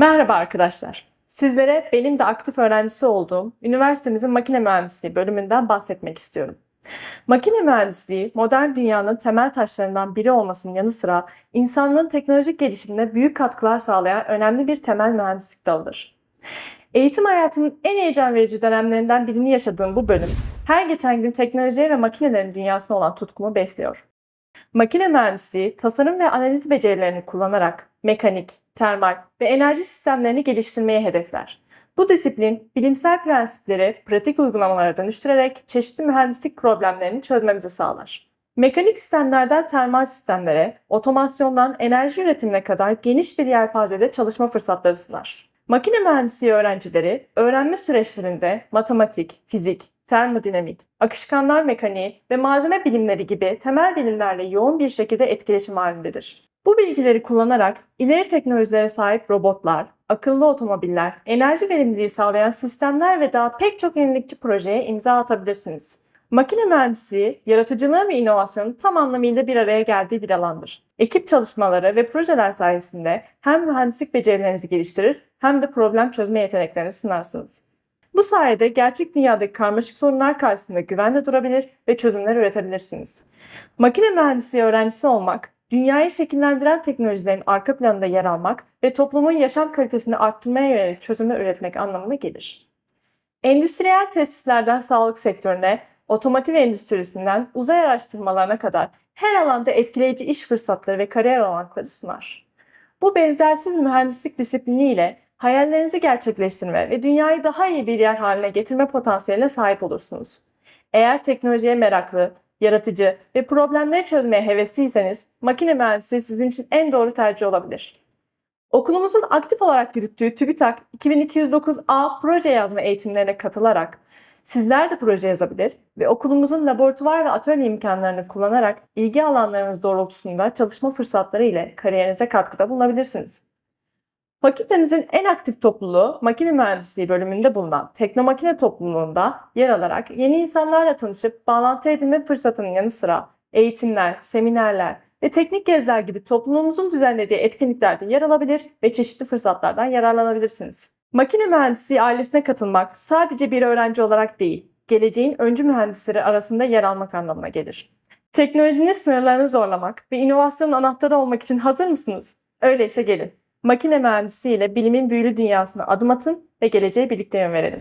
Merhaba arkadaşlar. Sizlere benim de aktif öğrencisi olduğum üniversitemizin makine mühendisliği bölümünden bahsetmek istiyorum. Makine mühendisliği modern dünyanın temel taşlarından biri olmasının yanı sıra insanlığın teknolojik gelişimine büyük katkılar sağlayan önemli bir temel mühendislik dalıdır. Eğitim hayatının en heyecan verici dönemlerinden birini yaşadığım bu bölüm her geçen gün teknolojiye ve makinelerin dünyasına olan tutkumu besliyor. Makine mühendisliği, tasarım ve analiz becerilerini kullanarak mekanik, termal ve enerji sistemlerini geliştirmeyi hedefler. Bu disiplin, bilimsel prensipleri pratik uygulamalara dönüştürerek çeşitli mühendislik problemlerini çözmemizi sağlar. Mekanik sistemlerden termal sistemlere, otomasyondan enerji üretimine kadar geniş bir yelpazede çalışma fırsatları sunar. Makine mühendisliği öğrencileri öğrenme süreçlerinde matematik, fizik, termodinamik, akışkanlar mekaniği ve malzeme bilimleri gibi temel bilimlerle yoğun bir şekilde etkileşim halindedir. Bu bilgileri kullanarak ileri teknolojilere sahip robotlar, akıllı otomobiller, enerji verimliliği sağlayan sistemler ve daha pek çok yenilikçi projeye imza atabilirsiniz. Makine mühendisliği, yaratıcılığı ve inovasyonun tam anlamıyla bir araya geldiği bir alandır. Ekip çalışmaları ve projeler sayesinde hem mühendislik becerilerinizi geliştirir hem de problem çözme yeteneklerini sınarsınız. Bu sayede gerçek dünyadaki karmaşık sorunlar karşısında güvenle durabilir ve çözümler üretebilirsiniz. Makine mühendisliği öğrencisi olmak, dünyayı şekillendiren teknolojilerin arka planında yer almak ve toplumun yaşam kalitesini arttırmaya yönelik çözümler üretmek anlamına gelir. Endüstriyel tesislerden sağlık sektörüne, otomotiv endüstrisinden uzay araştırmalarına kadar her alanda etkileyici iş fırsatları ve kariyer olanakları sunar. Bu benzersiz mühendislik disipliniyle hayallerinizi gerçekleştirme ve dünyayı daha iyi bir yer haline getirme potansiyeline sahip olursunuz. Eğer teknolojiye meraklı, yaratıcı ve problemleri çözmeye hevesliyseniz makine mühendisliği sizin için en doğru tercih olabilir. Okulumuzun aktif olarak yürüttüğü TÜBİTAK 2209A proje yazma eğitimlerine katılarak sizler de proje yazabilir ve okulumuzun laboratuvar ve atölye imkanlarını kullanarak ilgi alanlarınız doğrultusunda çalışma fırsatları ile kariyerinize katkıda bulunabilirsiniz. Fakültemizin en aktif topluluğu makine mühendisliği bölümünde bulunan Teknomakine topluluğunda yer alarak yeni insanlarla tanışıp bağlantı edinme fırsatının yanı sıra eğitimler, seminerler ve teknik geziler gibi topluluğumuzun düzenlediği etkinliklerde yer alabilir ve çeşitli fırsatlardan yararlanabilirsiniz. Makine mühendisliği ailesine katılmak sadece bir öğrenci olarak değil, geleceğin öncü mühendisleri arasında yer almak anlamına gelir. Teknolojinin sınırlarını zorlamak ve inovasyonun anahtarı olmak için hazır mısınız? Öyleyse gelin. Makine mühendisliği ile bilimin büyülü dünyasına adım atın ve geleceğe birlikte yön verelim.